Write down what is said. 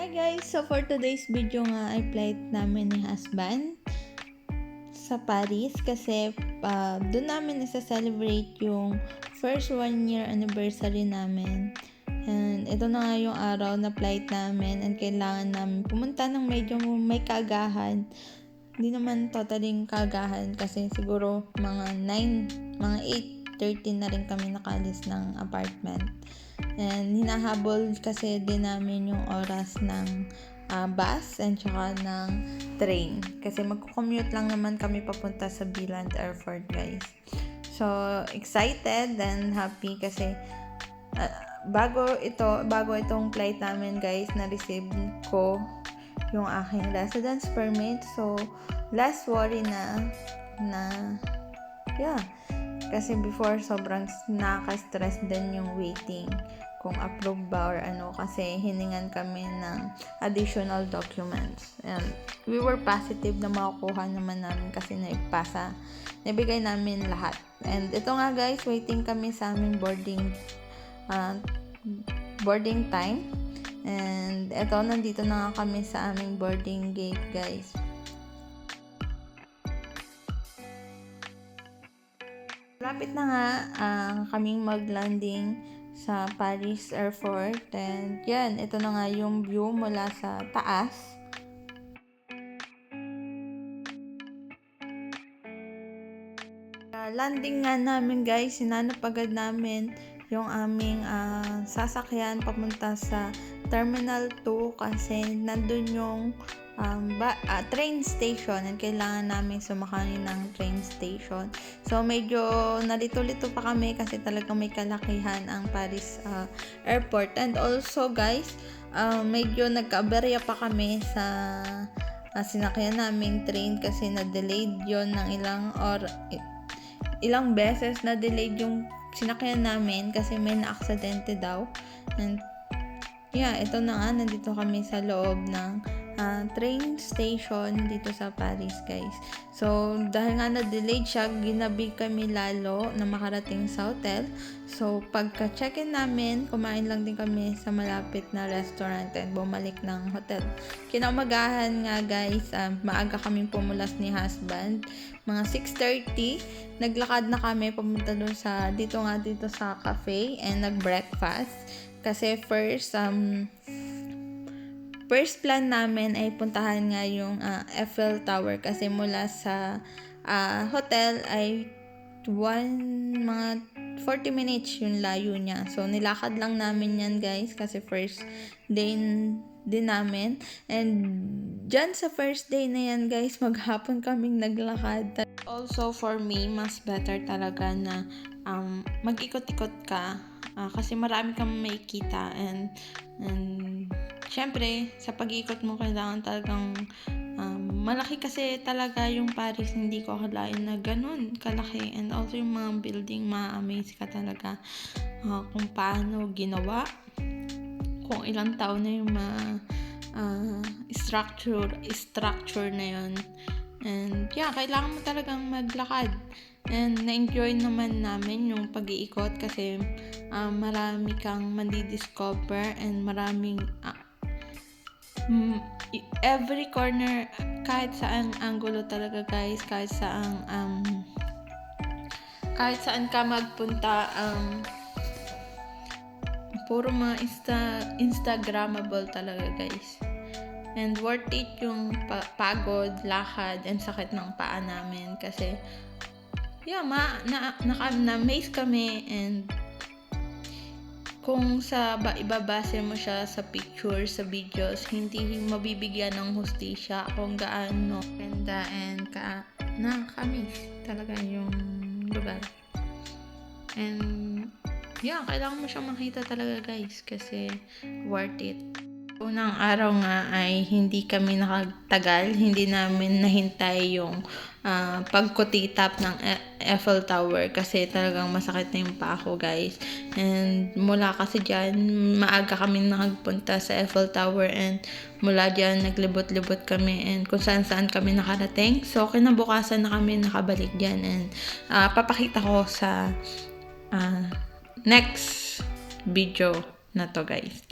Hi guys! So for today's video nga ay flight namin ni husband sa Paris kasi uh, doon namin isa-celebrate yung first one year anniversary namin. And ito na nga yung araw na flight namin and kailangan namin pumunta ng medyo may kagahan. Hindi naman totaling kagahan kasi siguro mga 9, mga 8.30 na rin kami nakalis ng apartment. And hinahabol kasi din namin yung oras ng uh, bus and saka ng train. Kasi magko-commute lang naman kami papunta sa Biland Airport, guys. So, excited and happy kasi uh, bago ito, bago itong flight namin, guys, na-receive ko yung aking residence permit. So, less worry na na yeah, kasi before, sobrang nakaka-stress din yung waiting kung approve ba or ano kasi hiningan kami ng additional documents. And we were positive na makukuha naman namin kasi naipasa. Nabigay namin lahat. And ito nga guys, waiting kami sa aming boarding uh, boarding time. And ito, nandito na nga kami sa aming boarding gate guys. Lapit na nga uh, kaming mag-landing sa Paris Airport. And yan, ito na nga yung view mula sa taas. Uh, landing nga namin guys, sinanap agad namin yung aming uh, sasakyan papunta sa Terminal 2 kasi nandun yung um, ba, uh, train station and kailangan namin sumakay ng train station. So, medyo nalito-lito pa kami kasi talagang may kalakihan ang Paris uh, airport. And also, guys, uh, medyo nagka-aberya pa kami sa uh, sinakyan naming train kasi na-delayed yon ng ilang or ilang beses na-delayed yung sinakyan namin kasi may na-aksidente daw. And yeah, ito na nga, nandito kami sa loob ng uh, train station dito sa Paris, guys. So, dahil nga na-delayed siya, ginabi kami lalo na makarating sa hotel. So, pagka-check-in namin, kumain lang din kami sa malapit na restaurant and bumalik ng hotel. Kinamagahan nga, guys, uh, maaga kami pumulas ni husband. Mga 6.30, naglakad na kami pamunta dun sa, dito nga dito sa cafe and nag-breakfast. Kasi first, um, first plan namin ay puntahan nga yung uh, Eiffel Tower kasi mula sa uh, hotel ay one, mga 40 minutes yung layo niya. So, nilakad lang namin yan guys kasi first day din namin. And dyan sa first day na yan guys, maghapon kaming naglakad. Also for me, mas better talaga na um, mag-ikot-ikot ka uh, kasi marami kang makikita and and syempre, sa pag-ikot mo, kailangan talagang um, malaki kasi talaga yung Paris. Hindi ko akalain na ganun kalaki. And also yung mga building, ma-amaze ka talaga uh, kung paano ginawa. Kung ilang taon na yung ma uh, structure, structure na yun. And yeah, kailangan mo talagang maglakad. And na-enjoy naman namin yung pag-iikot kasi uh, marami kang mandi-discover and maraming uh, every corner, kahit saan angulo talaga guys, kahit saan um, kahit saan ka magpunta, um, puro mga insta, instagrammable talaga guys. And worth it yung pa- pagod, lakad, and sakit ng paa namin kasi yeah, ma, na, na, na-amaze kami and kung sa ba, ibabase mo siya sa picture, sa videos, hindi mabibigyan ng hustisya kung gaano ganda and ka nakakamiss talaga yung lugar. And yeah, kailangan mo siyang makita talaga guys kasi worth it. Unang araw nga ay hindi kami nakatagal, hindi namin nahintay yung uh, pagkutitap ng e- Eiffel Tower kasi talagang masakit na yung pa guys. And mula kasi dyan, maaga kami nakagpunta sa Eiffel Tower and mula dyan naglibot-libot kami and kung saan saan kami nakarating. So kinabukasan na kami nakabalik dyan and uh, papakita ko sa uh, next video na to guys.